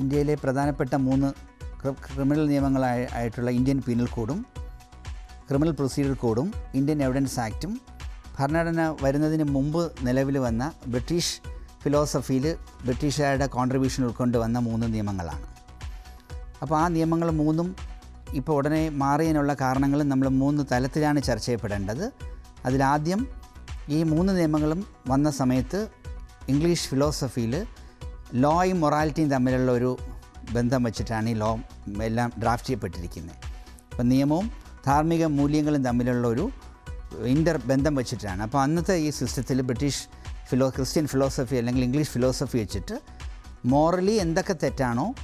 ഇന്ത്യയിലെ പ്രധാനപ്പെട്ട മൂന്ന് ക്രിമിനൽ നിയമങ്ങളായ ആയിട്ടുള്ള ഇന്ത്യൻ പീനൽ കോഡും ക്രിമിനൽ പ്രൊസീജിയർ കോഡും ഇന്ത്യൻ എവിഡൻസ് ആക്റ്റും ഭരണഘടന വരുന്നതിന് മുമ്പ് നിലവിൽ വന്ന ബ്രിട്ടീഷ് ഫിലോസഫിയിൽ ബ്രിട്ടീഷുകാരുടെ കോൺട്രിബ്യൂഷൻ ഉൾക്കൊണ്ട് വന്ന മൂന്ന് നിയമങ്ങളാണ്. അപ്പോൾ ആ നിയമങ്ങൾ മൂന്നും ഇപ്പോൾ ഉടനെ മാറിയതിനുള്ള കാരണങ്ങളും നമ്മൾ മൂന്ന് തലത്തിലാണ് ചർച്ച ചെയ്യപ്പെടേണ്ടത്. അതിലാദ്യം ഈ മൂന്ന് നിയമങ്ങളും വന്ന സമയത്ത് ഇംഗ്ലീഷ് ഫിലോസഫിയിൽ ലോയും മൊറാലിറ്റിയും തമ്മിലുള്ള ഒരു ബന്ധം വെച്ചിട്ടാണ് ഈ ലോ എല്ലാം ഡ്രാഫ്റ്റ് ചെയ്യപ്പെട്ടിരിക്കുന്നത് അപ്പം നിയമവും ധാർമ്മിക മൂല്യങ്ങളും തമ്മിലുള്ള ഒരു ഇന്റർ ബന്ധം വെച്ചിട്ടാണ്. അപ്പോൾ അന്നത്തെ ഈ സിസ്റ്റത്തിൽ ബ്രിട്ടീഷ് ഫിലോ ക്രിസ്ത്യൻ ഫിലോസഫി അല്ലെങ്കിൽ ഇംഗ്ലീഷ് ഫിലോസഫി വെച്ചിട്ട് മോറലി എന്തൊക്കെ തെറ്റാണോ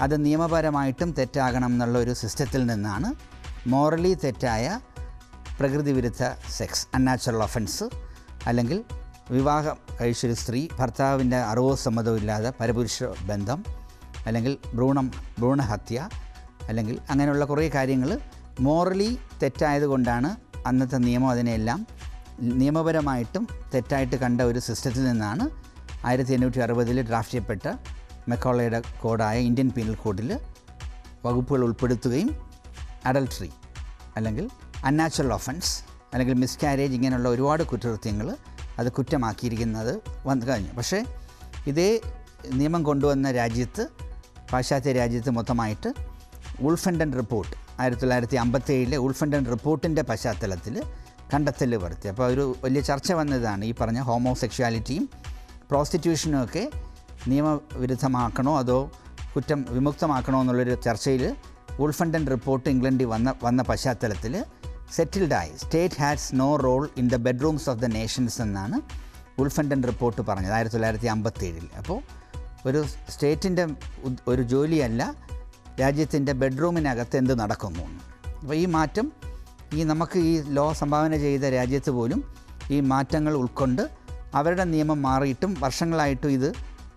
അത് നിയമപരമായിട്ടും തെറ്റാകണം എന്നുള്ള ഒരു സിസ്റ്റത്തിൽ നിന്നാണ് മോറലി തെറ്റായ പ്രകൃതി വിരുദ്ധ സെക്സ് അൺനാച്ചുറൽ ഒഫൻസ് അല്ലെങ്കിൽ വിവാഹം കഴിച്ചൊരു സ്ത്രീ ഭർത്താവിന്റെ അറിവോ സമ്മതവും ഇല്ലാതെ പരപുരുഷ ബന്ധം അല്ലെങ്കിൽ ഭ്രൂണം ഭ്രൂണഹത്യ അല്ലെങ്കിൽ അങ്ങനെയുള്ള കുറേ കാര്യങ്ങൾ മോറലി തെറ്റായതുകൊണ്ടാണ് അന്നത്തെ നിയമം അതിനെല്ലാം നിയമപരമായിട്ടും തെറ്റായിട്ട് കണ്ട ഒരു സിസ്റ്റത്തിൽ നിന്നാണ് ആയിരത്തി എണ്ണൂറ്റി അറുപതിൽ ഡ്രാഫ്റ്റ് ചെയ്യപ്പെട്ട മെക്കോളയുടെ കോഡായ ഇന്ത്യൻ പീനൽ കോഡിൽ വകുപ്പുകൾ ഉൾപ്പെടുത്തുകയും അഡൽട്ടറി അല്ലെങ്കിൽ അൺനാച്ചുറൽ ഒഫൻസ് അല്ലെങ്കിൽ മിസ്കാരേജ് ഇങ്ങനെയുള്ള ഒരുപാട് കുറ്റകൃത്യങ്ങൾ അത് കുറ്റമാക്കിയിരിക്കുന്നത് വന്നു കഴിഞ്ഞു. പക്ഷേ ഇതേ നിയമം കൊണ്ടുവന്ന രാജ്യത്ത് പാശ്ചാത്യ രാജ്യത്ത് മൊത്തമായിട്ട് ഉൾഫൻഡൻ റിപ്പോർട്ട് ആയിരത്തി തൊള്ളായിരത്തി അമ്പത്തേഴിലെ ഉൾഫൻഡൻ റിപ്പോർട്ടിന്റെ പശ്ചാത്തലത്തിൽ കണ്ടെത്തൽ വരുത്തി. അപ്പോൾ ഒരു വലിയ ചർച്ച വന്നതാണ് ഈ പറഞ്ഞ ഹോമോസെക്ഷുവാലിറ്റിയും പ്രോസ്റ്റിറ്റ്യൂഷനും ഒക്കെ നിയമവിരുദ്ധമാക്കണോ അതോ കുറ്റം വിമുക്തമാക്കണോ എന്നുള്ളൊരു ചർച്ചയിൽ ഉൾഫണ്ടൻ റിപ്പോർട്ട് ഇംഗ്ലണ്ടിൽ വന്ന വന്ന പശ്ചാത്തലത്തിൽ സെറ്റിൽഡായി. State has no role in the bedrooms of the nations എന്നാണ് ഉൾഫണ്ടൻ റിപ്പോർട്ട് പറഞ്ഞത് ആയിരത്തി തൊള്ളായിരത്തി അമ്പത്തേഴിൽ അപ്പോൾ ഒരു സ്റ്റേറ്റിന്റെ ഒരു ജോലിയല്ല രാജ്യത്തിന്റെ ബെഡ്റൂമിനകത്ത് എന്ത് നടക്കുന്നു. അപ്പോൾ ഈ മാറ്റം ഈ നമുക്ക് ഈ ലോ സംഭാവന ചെയ്ത രാജ്യത്ത് പോലും ഈ മാറ്റങ്ങൾ ഉൾക്കൊണ്ട് അവരുടെ നിയമം മാറിയിട്ടും വർഷങ്ങളായിട്ടും ഇത്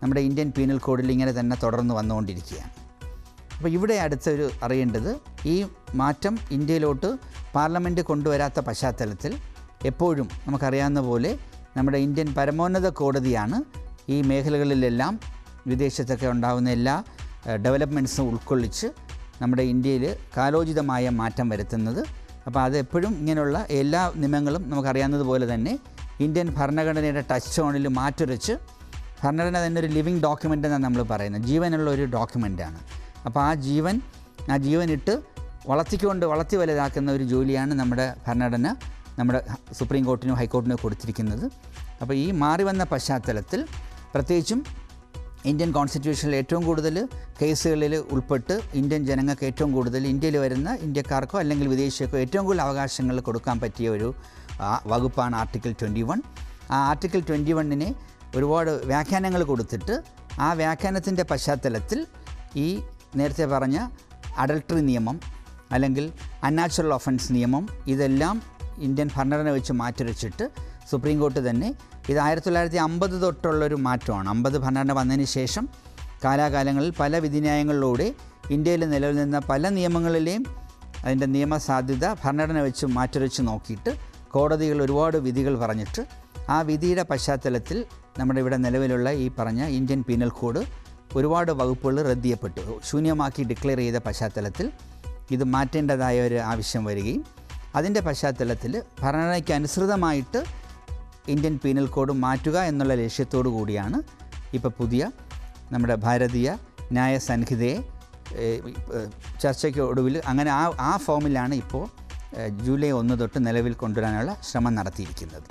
നമ്മുടെ ഇന്ത്യൻ പീനൽ കോഡിൽ ഇങ്ങനെ തന്നെ തുടർന്ന് വന്നുകൊണ്ടിരിക്കുകയാണ്. അപ്പോൾ ഇവിടെ അടുത്തൊരു അറിയേണ്ടത് ഈ മാറ്റം ഇന്ത്യയിലോട്ട് പാർലമെന്റ് കൊണ്ടുവരാത്ത പശ്ചാത്തലത്തിൽ എപ്പോഴും നമുക്കറിയാവുന്ന പോലെ നമ്മുടെ ഇന്ത്യൻ പരമോന്നത കോടതിയാണ് ഈ മേഖലകളിലെല്ലാം വിദേശത്തൊക്കെ ഉണ്ടാകുന്ന എല്ലാ ഡെവലപ്മെന്റ്സും ഉൾക്കൊള്ളിച്ച് നമ്മുടെ ഇന്ത്യയിൽ കാലോചിതമായ മാറ്റം വരുത്തുന്നത്. അപ്പോൾ അതെപ്പോഴും ഇങ്ങനെയുള്ള എല്ലാ നിയമങ്ങളും നമുക്കറിയാവുന്നതുപോലെ തന്നെ ഇന്ത്യൻ ഭരണഘടനയുടെ ടച്ച് സോണിൽ മാറ്റുരച്ച് ഭരണഘടന തന്നെ ഒരു ലിവിങ് ഡോക്യുമെന്റ് എന്നാണ് നമ്മൾ പറയുന്നത്. ജീവനുള്ള ഒരു ഡോക്യുമെന്റാണ്. അപ്പോൾ ആ ജീവൻ ആ ജീവനിട്ട് വളർത്തിക്കൊണ്ട് വളർത്തി വലുതാക്കുന്ന ഒരു ജോലിയാണ് നമ്മുടെ ഭരണഘടന നമ്മുടെ സുപ്രീം കോർട്ടിനും ഹൈക്കോർട്ടിനും കൊടുത്തിരിക്കുന്നത്. അപ്പോൾ ഈ മാറി വന്ന പശ്ചാത്തലത്തിൽ പ്രത്യേകിച്ചും ഇന്ത്യൻ കോൺസ്റ്റിറ്റ്യൂഷനിൽ ഏറ്റവും കൂടുതൽ കേസുകളിൽ ഉൾപ്പെട്ട് ഇന്ത്യൻ ജനങ്ങൾക്ക് ഏറ്റവും കൂടുതൽ ഇന്ത്യയിൽ വരുന്ന ഇന്ത്യക്കാർക്കോ അല്ലെങ്കിൽ വിദേശികൾക്കോ ഏറ്റവും കൂടുതൽ അവകാശങ്ങൾ കൊടുക്കാൻ പറ്റിയ ഒരു വകുപ്പാണ് ആർട്ടിക്കിൾ ട്വന്റി വൺ. ആ ആർട്ടിക്കിൾ ട്വന്റി വണ്ണിനെ ഒരുപാട് വ്യാഖ്യാനങ്ങൾ കൊടുത്തിട്ട് ആ വ്യാഖ്യാനത്തിന്റെ പശ്ചാത്തലത്തിൽ ഈ നേരത്തെ പറഞ്ഞ അഡൾട്ടറി നിയമം അല്ലെങ്കിൽ അൺനാച്ചുറൽ ഒഫൻസ് നിയമം ഇതെല്ലാം ഇന്ത്യൻ ഭരണഘടന വെച്ച് മാറ്റിവെച്ചിട്ട് സുപ്രീം കോർട്ട് തന്നെ ഇത് ആയിരത്തി തൊള്ളായിരത്തി അമ്പത് തൊട്ടുള്ളൊരു മാറ്റമാണ്. അമ്പത് ഭരണഘടന വന്നതിന് ശേഷം കാലാകാലങ്ങളിൽ പല വിധിന്യായങ്ങളിലൂടെ ഇന്ത്യയിൽ നിലവിൽ നിന്ന പല നിയമങ്ങളിലെയും അതിന്റെ നിയമസാധ്യത ഭരണഘടന വെച്ച് മാറ്റിവെച്ച് നോക്കിയിട്ട് കോടതികൾ ഒരുപാട് വിധികൾ പറഞ്ഞിട്ട് ആ വിധിയുടെ പശ്ചാത്തലത്തിൽ നമ്മുടെ ഇവിടെ നിലവിലുള്ള ഈ പറഞ്ഞ ഇന്ത്യൻ പീനൽ കോഡ് ഒരുപാട് വകുപ്പുകൾ റദ്ദ് ചെയ്യപ്പെട്ടു. ശൂന്യമാക്കി ഡിക്ലെയർ ചെയ്ത പശ്ചാത്തലത്തിൽ ഇത് മാറ്റേണ്ടതായ ഒരു ആവശ്യം വരികയും അതിന്റെ പശ്ചാത്തലത്തിൽ ഭരണഘടനയ്ക്ക് അനുസൃതമായിട്ട് ഇന്ത്യൻ പീനൽ കോഡ് മാറ്റുക എന്നുള്ള ലക്ഷ്യത്തോടു കൂടിയാണ് ഇപ്പോൾ പുതിയ നമ്മുടെ ഭാരതീയ ന്യായ സംഹിതയെ ചർച്ചയ്ക്ക് ഒടുവിൽ അങ്ങനെ ആ ആ ഫോമിലാണ് ഇപ്പോൾ ജൂലൈ ഒന്ന് തൊട്ട് നിലവിൽ കൊണ്ടുവരാനുള്ള ശ്രമം നടത്തിയിരിക്കുന്നത്.